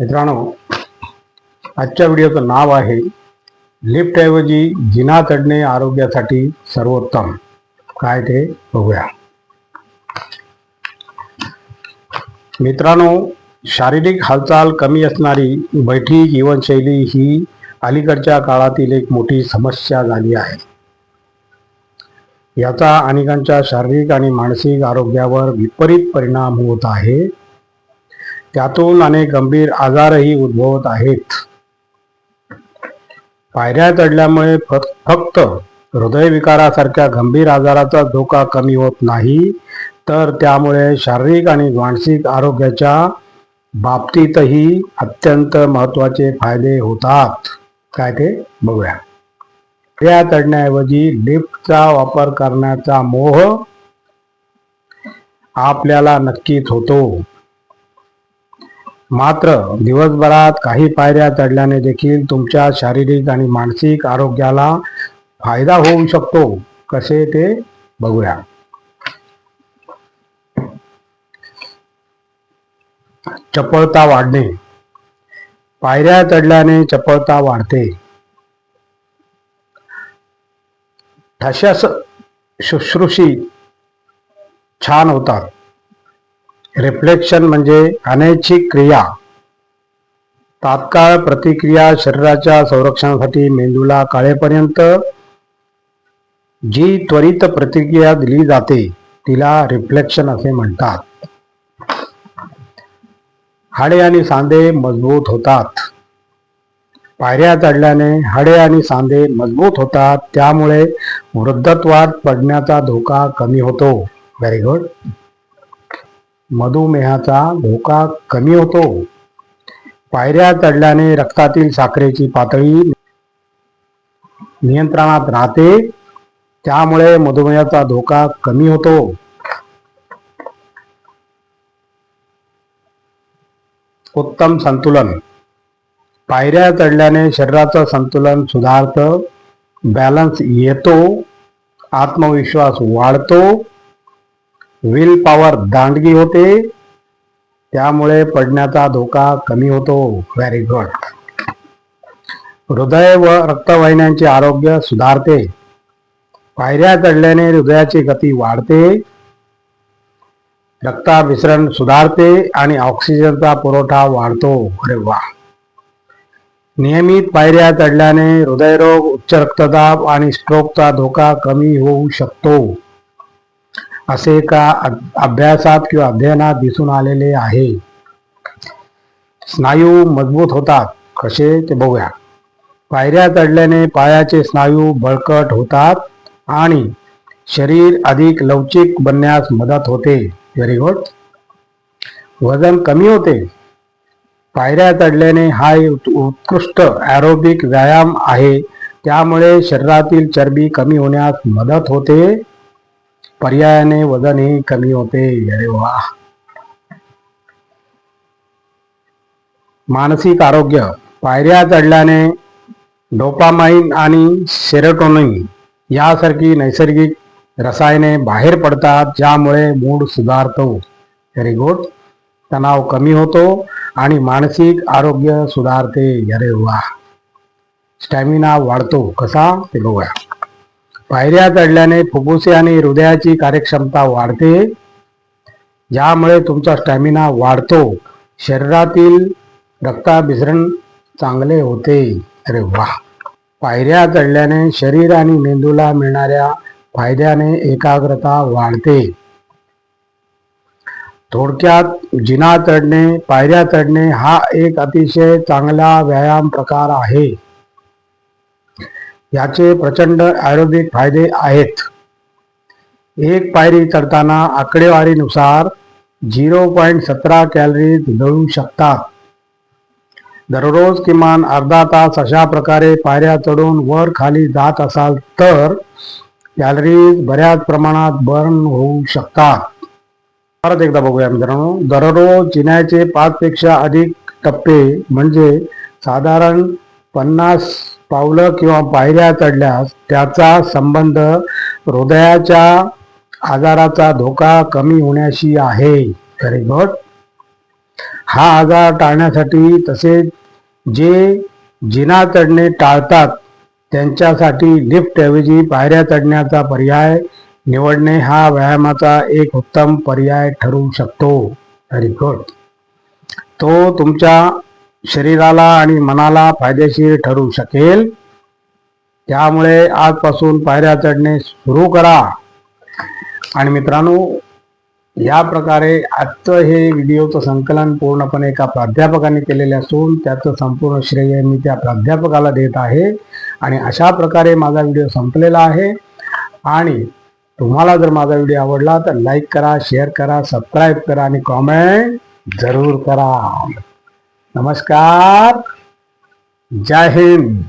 मित्रांनो आजच्या व्हिडिओचं नाव आहे लिफ्टऐवजी जिना चढणे आरोग्यासाठी सर्वोत्तम. काय ते बघूया. मित्रांनो शारीरिक हालचाल कमी असणारी बैठी जीवनशैली ही अलीकडच्या काळातील एक मोठी समस्या झाली आहे. याचा अनेकांच्या शारीरिक आणि मानसिक आरोग्यावर विपरीत परिणाम होत आहे. त्यातून अनेक गंभीर आजारही उद्भवत आहेत. पायऱ्या चढल्यामुळे फक्त हृदयविकारासारख्या गंभीर आजाराचा धोका कमी होत नाही तर त्यामुळे शारीरिक आणि मानसिक आरोग्याच्या बाबतीतही अत्यंत महत्त्वाचे फायदे होतात. काय ते? बघूया. पायऱ्या चढण्याऐवजी लिफ्टचा वापर करण्याचा मोह आपल्याला नक्कीच होतो. मात्र दिवसभरात काही पायऱ्या चढल्याने देखील तुमच्या शारीरिक आणि मानसिक आरोग्याला फायदा होऊ शकतो. कसे ते बघूया. चपळता वाढणे. पायऱ्या चढल्याने चपळता वाढते. ठश्यास शुश्रूषी छान होतात. रिफ्लेक्शन म्हणजे अनैच्छिक क्रिया. तात्काळ प्रतिक्रिया शरीराच्या संरक्षणासाठी मेंदूला काळेपर्यंत जी त्वरित प्रतिक्रिया दिली जाते तिला रिफ्लेक्शन असे म्हणतात. हाडे आणि सांधे मजबूत होतात. पायऱ्या चढल्याने हाडे आणि सांधे मजबूत होतात त्यामुळे वृद्धत्वात पडण्याचा धोका कमी होतो. व्हेरी गुड मधुमेहाचा धोका कमी होतो. पायऱ्या चढल्याने रक्तातील साखरेची पातळी नियंत्रणात राहते. त्यामुळे मधुमेहाचा धोका कमी होतो. उत्तम संतुलन. पायऱ्या चढल्याने शरीराचं संतुलन सुधारतं. बॅलन्स येतो. आत्मविश्वास वाढतो. विल पॉवर दांडगी होते. त्यामुळे पडण्याचा धोका कमी होतो. व्हेरी गुड हृदय व रक्तवाहिन्यांचे आरोग्य सुधारते. पायऱ्या चढल्याने हृदयाची गती वाढते. रक्ताभिसरण सुधारते आणि ऑक्सिजनचा पुरवठा वाढतो. अरे वा नियमित पायऱ्या चढल्याने हृदयरोग उच्च रक्तदाब आणि स्ट्रोकचा धोका कमी होऊ शकतो. असे एका अभ्यासात किंवा अध्ययनात दिसून आलेले आहे. स्नायू मजबूत होतात. कसे ते बघूया. पायऱ्या चढल्याने पायाचे स्नायू बळकट होतात आणि शरीर अधिक लवचिक बनण्यास मदत होते. व्हेरी गुड वजन कमी होते. पायऱ्या चढल्याने हा एक उत्कृष्ट ॲरोबिक व्यायाम आहे. त्यामुळे शरीरातील चरबी कमी होण्यास मदत होते. पर्यायाने वजनही कमी होते अरे वा मानसिक आरोग्य पायऱ्या चढल्याने डोपामाइन आणि सेरोटोनिन यासारखी नैसर्गिक रसायने बाहेर पडतात ज्यामुळे मूड सुधारतो. व्हेरी गुड तणाव कमी होतो आणि मानसिक आरोग्य सुधारते. अरे वा स्टॅमिना वाढतो. कसा? ते बघूया. पायऱ्या चढल्याने फुफ्फुसे आणि हृदयाची कार्यक्षमता वाढते. ज्यामुळे तुमचा स्टॅमिना वाढतो. शरीरातील रक्ताभिसरण चांगले होते. अरे वा पायऱ्या चढल्याने शरीर आणि मेंदूला मिळणाऱ्या फायद्याने एकाग्रता वाढते. थोडक्यात जिना चढणे पायऱ्या चढणे हा एक अतिशय चांगला व्यायाम प्रकार आहे. याचे प्रचंड आयुर्वेदिक फायदे आहेत. एक पायरी चढताना आकडेवारीनुसार झिरो पॉईंट सतरा कॅलरीज मिळू शकतात. दररोज किमान अर्धा तास अशा प्रकारे पायऱ्या चढून वर खाली जात असाल तर कॅलरीज बऱ्याच प्रमाणात बर्न होऊ शकतात. परत एकदा बघूया मित्रांनो. दररोज जिन्याचे पाच पेक्षा अधिक टप्पे म्हणजे साधारण पन्नास पावलं किंवा पायऱ्या चढल्यास त्याचा संबंध हृदयाच्या आजाराचा धोका कमी होण्याशी आहे. व्हेरी गुड हा आजार टाळण्यासाठी तसेच जे जिना चढणे टाळतात त्यांच्यासाठी लिफ्टऐवजी पायऱ्या चढण्याचा पर्याय निवडणे हा व्यायामाचा एक उत्तम पर्याय ठरू शकतो. व्हेरी गुड तो तुमच्या शरीराला आणि मनाला फायदेशीर ठरू शकेल. त्यामुळे आजपासून पायऱ्या चढणे सुरू करा. आणि मित्रांनो या प्रकारे आजचं हे व्हिडिओचं संकलन पूर्णपणे एका प्राध्यापकाने केलेले असून त्याचं संपूर्ण श्रेय मी त्या प्राध्यापकाला देत आहे. आणि अशा प्रकारे माझा व्हिडिओ संपलेला आहे. आणि तुम्हाला जर माझा व्हिडिओ आवडला तर लाईक करा शेअर करा सबस्क्राईब करा आणि कॉमेंट जरूर करा. नमस्कार. जय हिंद.